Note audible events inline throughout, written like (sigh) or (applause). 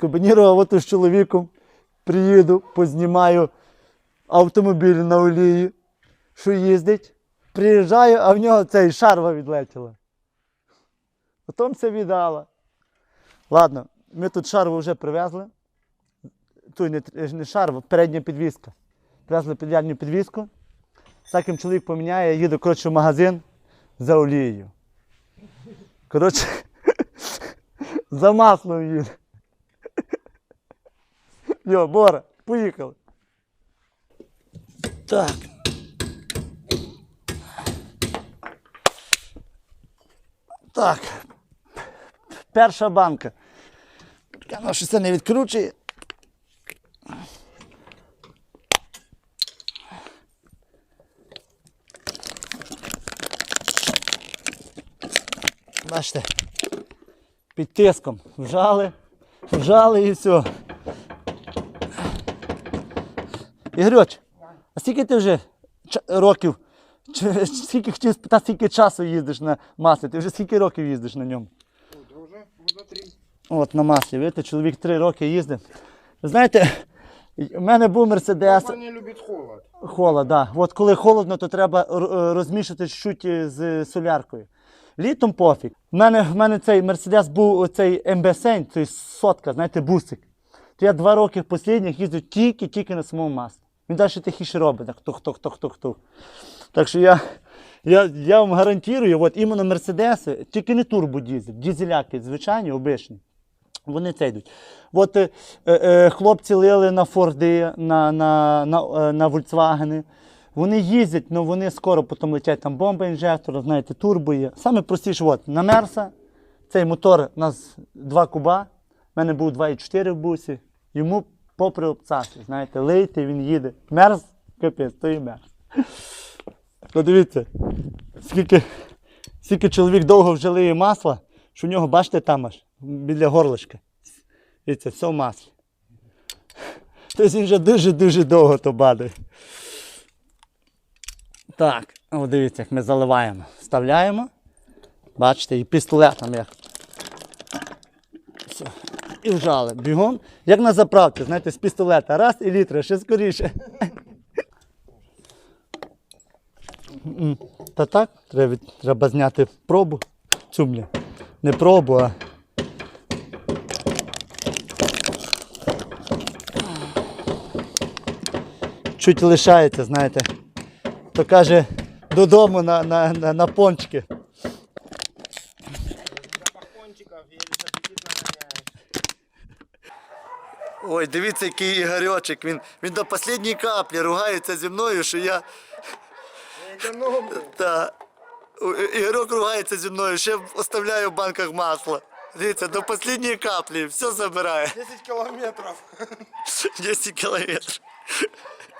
скомбінірував з чоловіком, приїду, познімаю автомобіль на олії, що їздить. Приїжджаю, а в нього цей шарва відлетіла. Потім це віддала. Ладно, ми тут шарву вже привезли. Тут не, не шарва, передня підвізка. Привезли передню підвізку. Таким чоловік поміняє, їду коротше, в магазин за олією. Коротше, (laughs) за маслом їду. Йо, Бора, поїхали. Так. Так. Перша банка. Воно щось це не відкручує. Бачите, під тиском вжали, вжали і все. Ігорьоч, а скільки ти вже років, чи, (laughs) скільки хотів спитати, скільки часу їздиш на маслі? Ти вже скільки років їздиш на ньому? От, вже три. От на маслі, видите, чоловік три роки їздив. Знаєте, у мене був мерседес. Не любить холод. Холод, да. От коли холодно, то треба е, розмішати чуть з соляркою. Літом пофіг. У мене, в мене цей мерседес був оцей МБСН, цей сотка, знаєте, бусик. То я два роки останніх їздив тільки-тільки на самому маслі. Він далі тихіше робить, так тух, тух, тух, тух, тух. Так що я, я, я вам гарантую, от іменно мерседеси, тільки не турбодізель, дізеляки, звичайні, обичні. Вони це йдуть. От е, е, е, хлопці лили на Форди, на, на, на, е, на Volkswagen. Вони їздять, але вони скоро потім летять там бомба інжектора, знаєте, турбо є. Саме простіше, от, на Мерса, цей мотор у нас 2 куба, в мене був 2,4 в бусі. Йому попри обцаси, знаєте, лийте, він їде. Мерз, капець, то і мерз. Подивіться, скільки, скільки чоловік довго вже лиє масла, що в нього, бачите, там аж біля горлышка. Дивіться, все в маслі. Тобто він вже дуже-дуже довго то бадає. Так, о, дивіться, як ми заливаємо. Вставляємо. Бачите, і пістолетом як. І вжали. Бігом. Як на заправці, знаєте, з пістолета. Раз і літра, ще скоріше. Та так, треба, треба зняти пробу. Мені. Не пробу, а. Чуть лишається, знаєте. То каже додому на, на, на, на пончики. Ой, дивіться, який Ігорьочек. Він, він до останньої каплі ругається зі мною, що я. Я экономлю. Та, у- Ігорьок ругається зі мною, ще оставляю в банках масла. Дивіться, до останньої каплі, все забирає. 10 километров. 10 кілометрів.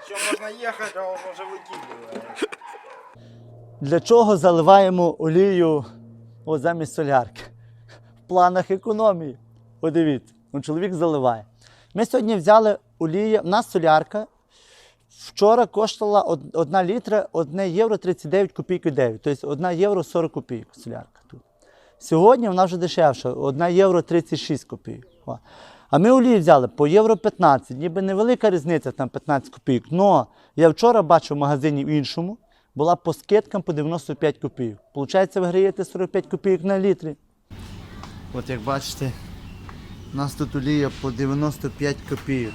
Еще можно ехать, а он уже выкидывает. Для чого заливаємо олію о, замість солярки? В планах економії. Подивіться, ну, чоловік заливає. Ми сьогодні взяли олію, у нас солярка. Вчора коштувала 1 літра 1 євро 39 копійок 9. Тобто 1 євро 40 копійок солярка тут. Сьогодні вона вже дешевша, 1 євро 36 копійок. А ми олії взяли по євро 15, ніби невелика різниця, там 15 копійок. Но я вчора бачив в магазині в іншому, була по скидкам по 95 копійок. Получається, ви граєте 45 копійок на літрі. От як бачите, у нас тут олія по 95 копійок.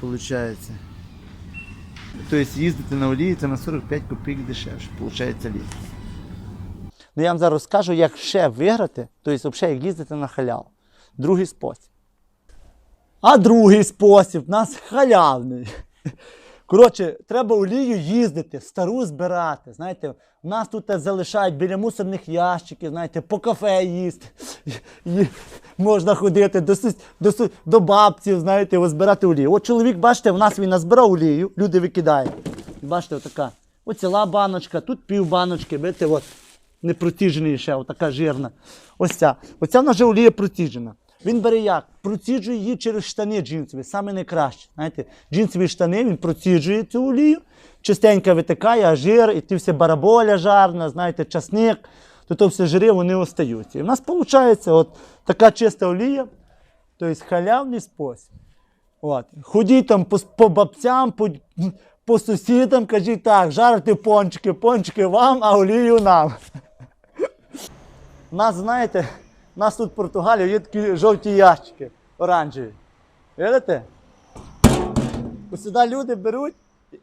Получається. Тобто їздити на олії це на 45 копійок дешевше, виходить літр. Ну я вам зараз розкажу, як ще виграти, тобто взагалі як їздити на халяву. Другий спосіб. А другий спосіб у нас халявний. Коротше, треба олію їздити, стару збирати. Знаєте, у нас тут залишають біля мусорних ящиків, знаєте, по кафе їсти. Можна ходити до, до, до бабців, знаєте, ось збирати олію. От чоловік, бачите, у нас він назбирав олію, люди викидають. Бачите, отака. Ось ціла баночка, тут пів баночки, бачите, от не протіжений ще, отака жирна. Ось ця. Оця в нас вже олія протіжена. Він бере як? Проціджує її через штани джинсові, саме найкраще. Знаєте, джинсові штани він проціджує цю олію, чистенько витикає, а жир, і ті все бараболя жарна, знаєте, часник, то то все жири вони остаються. І в нас виходить от така чиста олія. Тобто халявний спосіб. От. Ходіть там по, по бабцям, по, по сусідам, кажіть так, жарити пончики, пончики вам, а олію нам. У нас, знаєте, у нас тут в Португалії є такі жовті ящики, оранжеві. Видите? Сюди люди беруть,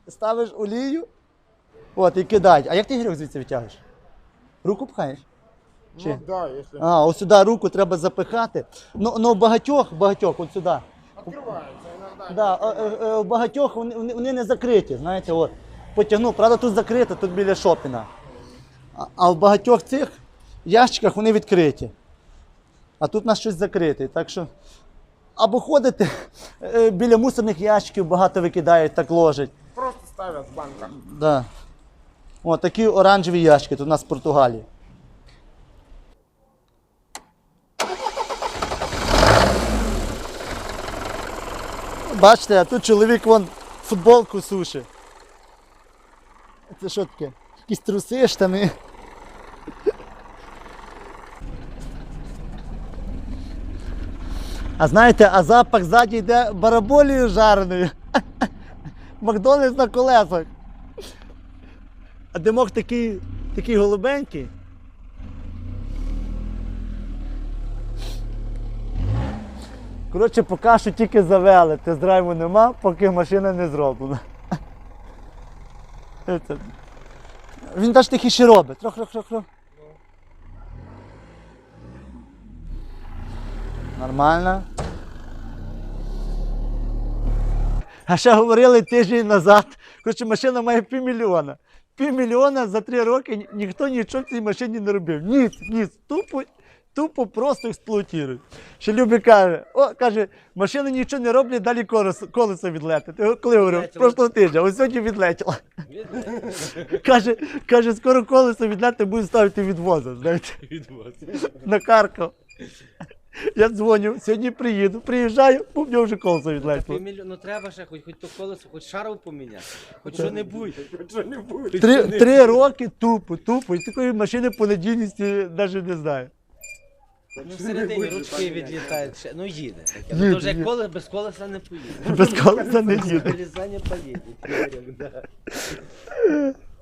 ставиш олію, от, і кидають. А як ти гріх звідси витягуєш? Руку пхаєш? Чи? Ну да, если А, ось сюди руку треба запихати. Ну, ну багатьох, багатьох, от сюди. иногда. Да, е, е, е, у багатьох вони, вони, вони не закриті, знаєте, от. Потягнув, правда, тут закрито, тут біля шопіна. А, а в багатьох цих ящиках вони відкриті. А тут у нас щось закрите. Так що або ходите е, біля мусорних ящиків, багато викидають, так ложать. Просто ставят в банках. Да. О, такі оранжеві ящики тут у нас в Португалії. Бачите, а тут чоловік вон футболку сушить. Це що таке? Якісь труси, штани. А знаєте, а запах ззаді йде бараболією жареною. (laughs) Макдональдс на колесах. А димок такий, такий голубенький. Коротше, поки що тільки завели, тест-драйву нема, поки машина не зроблена. Він навіть тихіше робить. Трох, трох, трох, трох. Нормально. А ще говорили тиждень назад, коротше, машина має півмільйона. Півмільйона за три роки ніхто нічого в цій машині не робив. Ніц, ніц. Тупо, тупо просто експлуатують. Ще Любі каже, о, каже, машина нічого не роблять, далі колесо, колесо відлетить. Коли? Відлетіло. Прошлого тижня, ось сьогодні відлетіло. Каже, каже, скоро колесо відлетить, будуть ставити відвоза, знаєте, на Харков. (laughs) Я дзвоню, сьогодні приїду, приїжджаю, бо в нього вже колесо відлетіло. Півмільйон, ну треба ще хоч, хоч то колесо, хоч шаров поміняти, хоч що-небудь. (laughs) Что-нибудь. Три, три роки тупо, тупо. І такої машини по надійності навіть не знаю. Ну всередині ручки відлітають ще. Ну їде. таке. Їде, Ну, то вже їде. коле, без колеса не поїде. Без колеса не їде. Вилізання поїде. Да. (laughs)